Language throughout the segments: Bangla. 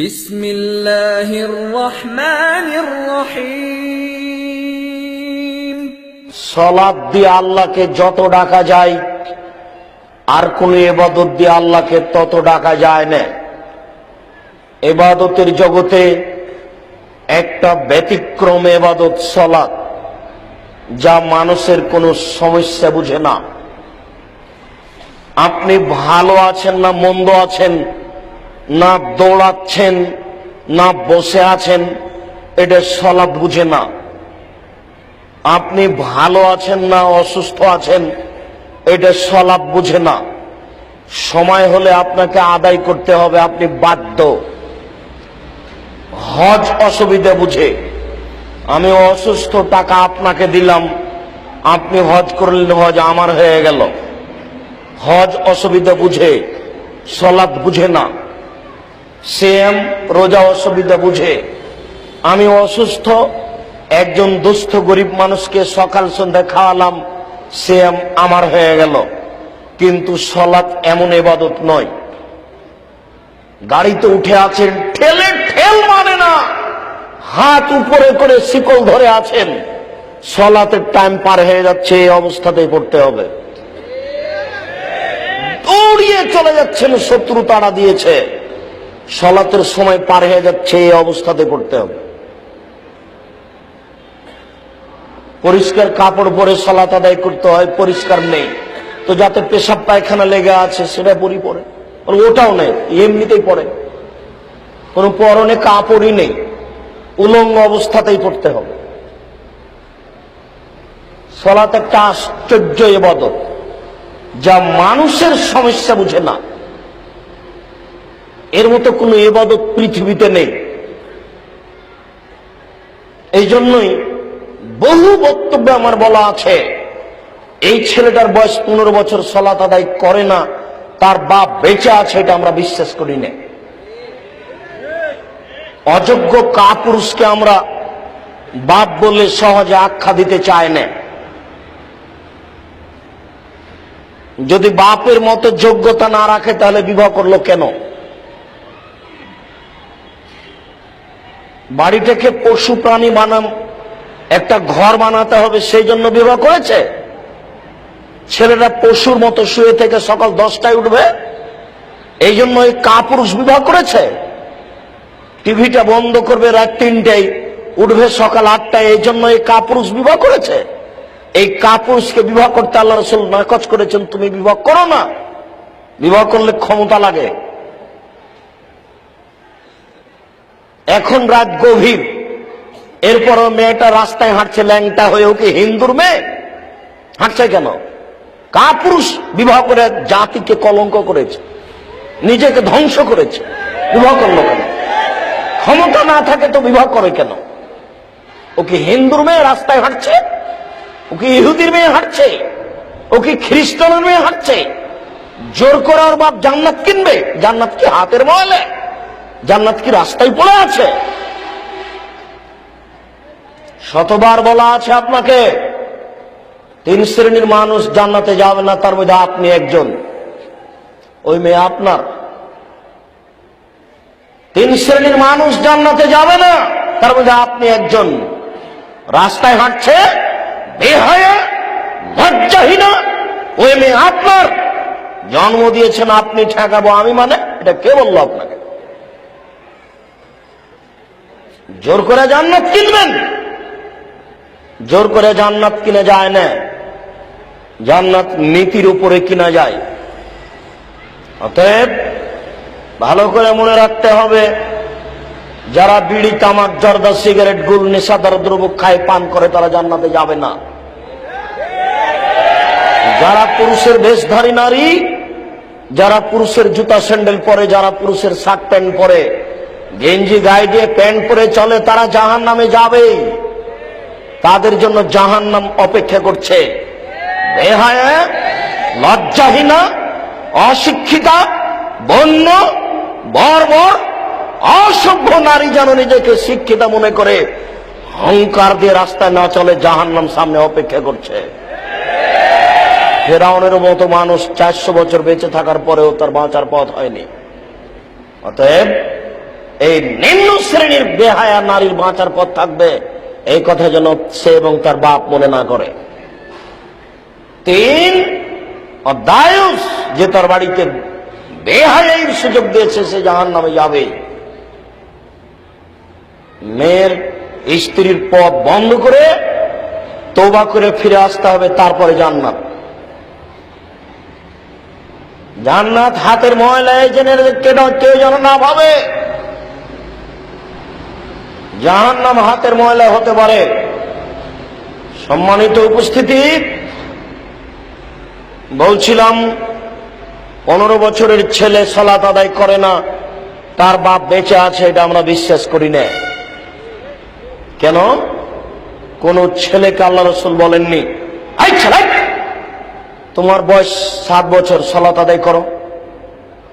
বিসমিল্লাহির রহমানির সলাদ দিয়ে আল্লাহকে যত ডাকা যায়, আর কোন এবাদত দিয়ে আল্লাহকে তত ডাকা যায় না। এবাদতের জগতে একটা ব্যতিক্রম এবাদত সলাদ যা মানুষের কোনো সমস্যা বুঝে না। আপনি ভালো আছেন না মন্দ আছেন না দৌড়াচ্ছেন, না বসে আছেন, এটা সলাদ বুঝে না। আপনি ভালো আছেন না অসুস্থ আছেন, এটা সলাপ বুঝে না। সময় হলে আপনাকে আদায় করতে হবে, আপনি বাধ্য। হজ অসুবিধা বুঝে। আমি অসুস্থ, টাকা আপনাকে দিলাম, আপনি হজ করলেন, হজ আমার হয়ে গেল। হজ অসুবিধা বুঝে সলাপ বুঝে না। সেম রোজা অসুবিধা বুঝে। আমি অসুস্থ, একজন দুস্থ গরিব মানুষকে সকাল সন্ধ্যা খাওয়ালাম সেম আমার হয়ে গেল। কিন্তু সলাৎ এমন এবাদত নয়। গাড়িতে উঠে আছেন, ঠেলে ঠেল মানে না। হাত উপরে করে শিকল ধরে আছেন। সলাতের টাইম পার হয়ে যাচ্ছে, এই অবস্থাতেই পড়তে হবে। দৌড়িয়ে চলে যাচ্ছেন, শত্রু তাড়া দিয়েছে। সলাতের সময় পার হয়ে যাচ্ছে, এই অবস্থাতে পড়তে হবে। পরিষ্কার কাপড় পরে সলাত আদায় করতে হয়, পরিষ্কার নেই। তো যাতে পেশাব পায়খানা লেগে আছে, সেটা পরি। পরে ওটাও নেই, এমনিতেই পরে। কোনো পরনে কাপড়ই নেই। উলঙ্গ অবস্থাতেই পড়তে হবে। সলাত একটা আশ্চর্য এবাদত যা মানুষের সমস্যা বুঝে না। এর মতো কোনো এবাদত পৃথিবীতে নেই। এই জন্যই বহু বক্তব্যে আমার বলা আছে, এই ছেলেটার বয়স পনেরো বছর সলাত আদায় করে না, তার বাপ বেঁচে আছে এটা আমরা বিশ্বাস করি না। অযোগ্য কাপুরুষকে আমরা বাপ বলে সহজে আখ্যা দিতে চায় না। যদি বাপের মতো যোগ্যতা না রাখে তাহলে বিবাহ করল কেন? বাড়িটাকে পশু প্রাণী বানাম একটা ঘর বানাতে হবে, সেই জন্য বিবাহ করেছে? ছেলেরা পশুর মতো শুয়ে থেকে সকাল দশটায় উঠবে, এই জন্য এই কাপুরুষ বিবাহ করেছে? টিভিটা বন্ধ করবে রাত তিনটায়, উঠবে সকাল আটটায়, এই জন্য এই কাপুরুষ বিবাহ করেছে? এই কাপুরুষকে বিবাহ করতে আল্লাহ রসুল নাকচ করেছেন, তুমি বিবাহ করো না। বিবাহ করলে ক্ষমতা লাগে। এখন রাত গভীর। এরপরও মেয়েটা রাস্তায় হাঁটছে, ল্যাংটা হয়ে ওকে হিন্দুর মেয়ে। হাঁটছে কেন? কাপুরুষ বিবাহ করে জাতিকে কলঙ্ক করেছে? নিজেকে ধ্বংস করেছে? বিবাহ করল কেন? ক্ষমতা না থাকে তো বিবাহ করে কেন? ওকে হিন্দুর মেয়ে রাস্তায় হাঁটছে? ওকে ইহুদির মেয়ে হাঁটছে? ওকে খ্রিস্টানের মেয়ে হাঁটছে? জোর করার বাপ জান্নাত কিনবে? জান্নাত কি হাতের ময়লে? জান্নাত কি রাস্তায় পড়ে আছে? শতবার বলা আছে আপনাকে, তিন শ্রেণির মানুষ জান্নাতে যাবে না, তার মধ্যে আপনি একজন। ওই মেয়ে আপনার। তিন শ্রেণির মানুষ জান্নাতে যাবে না, তার মধ্যে আপনি একজন। রাস্তায় হাঁটছে, বেহায়া ওই মেয়ে আপনার। জন্ম দিয়েছেন, আপনি ঠেকাবো আমি মানে? এটা কে বলল আপনাকে? জোর করে জান্নাত কিনবেন। জোর করে জান্নাত কিনে যায় না। জান্নাত নীতির উপরে কিনা যায়। অতএব ভালো করে মনে রাখতে হবে, যারা বিড়ি, তামাক, জর্দা, সিগারেট, গুল, নেশাদার দ্রব্য খায়, পান করে, তারা জান্নাতে যাবে না। যারা পুরুষের বেশধারী নারী, যারা পুরুষের জুতা, স্যান্ডেল পরে, যারা পুরুষের শার্ট, প্যান্ট পরে গেঞ্জি গায়ে দিয়ে প্যান্ট পরে চলে, তারা জাহান নামে যাবে। তাদের জন্য জাহান নাম অপেক্ষা করছে। লজ্জাহীনা, অশিক্ষিতা, বন্য, বর্বর, অসভ্য নারী যেন নিজেকে শিক্ষিতা মনে করে, অহংকার দিয়ে রাস্তায় না চলে জাহান নাম সামনে অপেক্ষা করছে। ফেরাউনের মতো মানুষ চারশো বছর বেঁচে থাকার পরেও তার বাঁচার পথ হয়নি। অতএব এই নিম্ন শ্রেণির বেহায়া নারীর বাঁচার পথ থাকবে। এই কথা যেন সে এবং তার বাপ মনে না করে। তিন অদায়ুস যে তার বাড়িতে বেহায়ের সুযোগ দিয়েছে, সে জাহান নামে যাবে। মেয়ের স্ত্রীর পথ বন্ধ করে তোবা করে ফিরে আসতে হবে, তারপরে জান্নাত। জান্নাত হাতের ময়লায় জেনে কেউ যেন না ভাবে। জাহান নাম হাতের ময়লা হতে পারে। সম্মানিত উপস্থিতি, বলছিলাম, পনেরো বছরের ছেলে সলাত আদায় করে না, তার বাপ বেঁচে আছে, এটা আমরা বিশ্বাস করি না। কেন? কোন ছেলেকে আল্লাহ রসুল বলেননি তোমার বয়স সাত বছর, সলাত আদায় করো।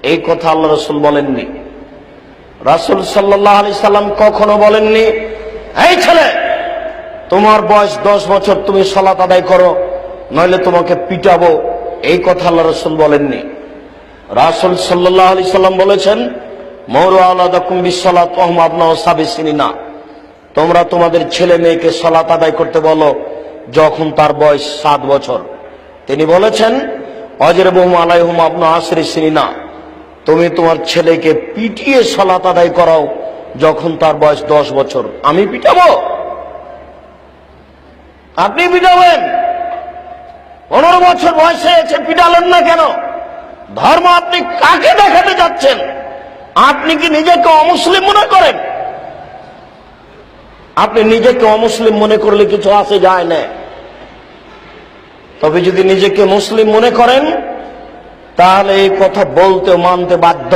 এই কথা আল্লাহ রসুল বলেননি। রাসুল সাল্লাহ আলি সাল্লাম কখনো বলেননি, এই ছেলে, তোমার বয়স দশ বছর, তুমি সলাত আদায় করো, নইলে তোমাকে পিটাবো। এই কথা আল্লাহ রসুল বলেননি। রাসুল সাল্লাহ আলি সাল্লাম বলেছেন, মৌর আলাদা আবনা ও না তোমরা তোমাদের ছেলে মেয়েকে সলাত আদায় করতে বলো যখন তার বয়স সাত বছর। তিনি বলেছেন, অজের বহুম আলাইহুম আপনা আশরি সিনা তুমি তোমার ছেলেকে পিটিয়ে সলাত আদায় করাও যখন তার বয়স দশ বছর। আমি পিটাবো? আপনি পিটাবেন? পনেরো বছর বয়সে এসে পিটালেন না কেন? ধর্ম আপনি কাকে দেখাতে যাচ্ছেন? আপনি কি নিজেকে অমুসলিম মনে করেন? আপনি নিজেকে অমুসলিম মনে করলে কিছু আসে যায় না। তবে যদি নিজেকে মুসলিম মনে করেন তাহলে এই কথা বলতে মানতে বাধ্য।